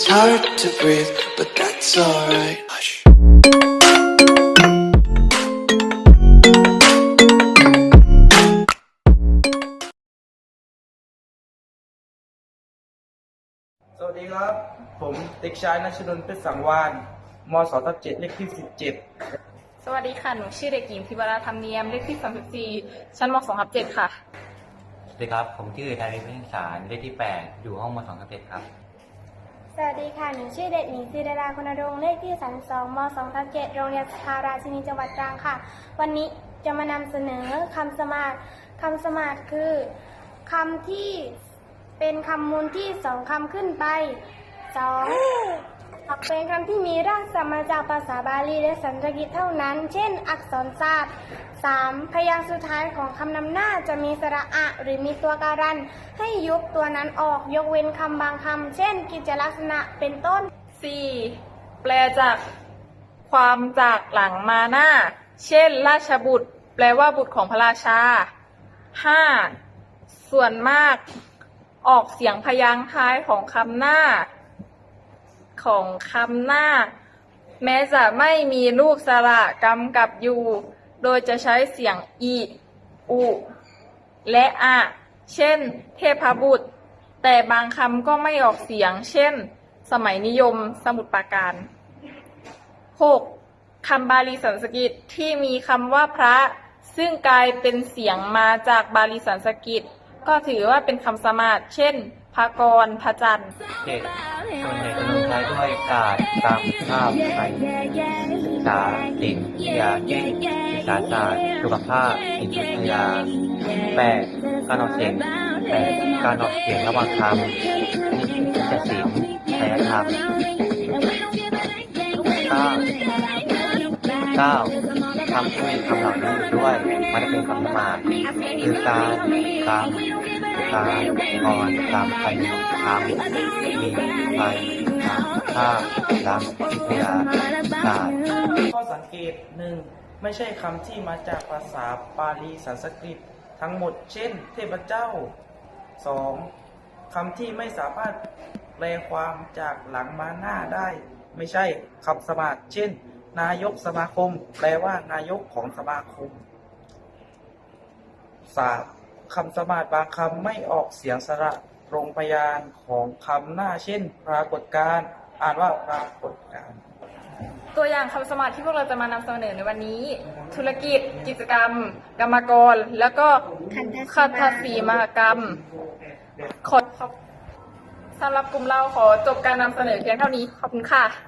It's hard to breathe, but that's alright. Hush. สวัสดีครับ ผมเด็กชายนัชนนท์เพชรสังวานมศทับเจ็ดเลขที่สิบเจ็ดสวัสดีค่ะ หนูชื่อเด็กหญิงพิบาราธรรมเนียม เลขที่ 34 ชั้นม2ทับ7ค่ะ สวัสดีครับ ผมชื่อธาริพิงสารเลขที่ 8 อยู่ห้องมสองทับเจ็ดครับ สวัสดีค่ะ หนูชื่อเด็กหญิงศิรดาคุณรงเลขที่ 32ม2ทับ7โรงเรียนสภาราชินีจังหวัดตรังค่ะ วันนี้จะมานำเสนอคำสมาธิคำสมาธิคือคำที่เป็นคำมูลที่สองคำขึ้นไปสอง เป็นคำที่มีรากศัพท์มาจากภาษาบาลีและสันสกฤตเท่านั้น เช่น อักษรศาสตร์ 3. พยางค์สุดท้ายของคำนำหน้าจะมีสระอะหรือมีตัวการัน ให้ยุบตัวนั้นออกยกเว้นคำบางคำ เช่น กิจลักษณะเป็นต้น 4. แปลจากความจากหลังมาหน้า เช่น ราชบุตร แปลว่าบุตรของพระราชา 5. ส่วนมาก ออกเสียงพยางค์ท้ายของคำหน้า ของคำหน้า แม้จะไม่มีรูปสระกำกับอยู่ โดยจะใช้เสียงอีอุ และอะเช่น เทพบุตร แต่บางคำก็ไม่ออกเสียง เช่น สมัยนิยมสมุทรปราการ 6. คำบาลีสันสกฤตที่มีคำว่าพระ ซึ่งกลายเป็นเสียงมาจากบาลีสันสกฤตก็ถือว่าเป็นคำสมาธิเช่น พระกรพระจันทร์เจ็ดส่วนใหญ่จะลงท้ายด้วยกาดกรรมข้าวไทยศึกษาศิลป์วิทยาเช่นศึกษาศาสตร์สุขภาพจิตวิทยาแปดการออกเสียงแปดการออกเสียงระหว่างคำนิจศิลป์แปดธรรมเก้าเก้า คำที่คำเหล่านี้ด้วยมันจะเป็นคำสมาธิคือการกรรมการกรกรรมไปคำมีไปคำข้าวรำวิทยาศาสตร์ข้อสังเกตหนึ่งไม่ใช่คำที่มาจากภาษาปาลีสันสกฤตทั้งหมด เช่น เทพเจ้า 2. คำที่ไม่สามารถแปลความจากหลังมาหน้าได้ ไม่ใช่คำสมาธิเช่น นายกสมาคม แปลว่านายกของสมาคม 3. คำสมาธิบางคำไม่ออกเสียงสระตรงพยานของคำหน้าเช่น ปรากฏการณ์อ่านว่าปรากฏการณ์ตัวอย่างคำสมาธิที่พวกเราจะมานำเสนอในวันนี้ ธุรกิจ กิจกรรม กรรมกร แล้วก็ขันธสีมาคัตสีมหกรรมขอขอบสำหรับกลุ่มเราขอจบการนำเสนอเพียงเท่านี้ ขอบคุณค่ะ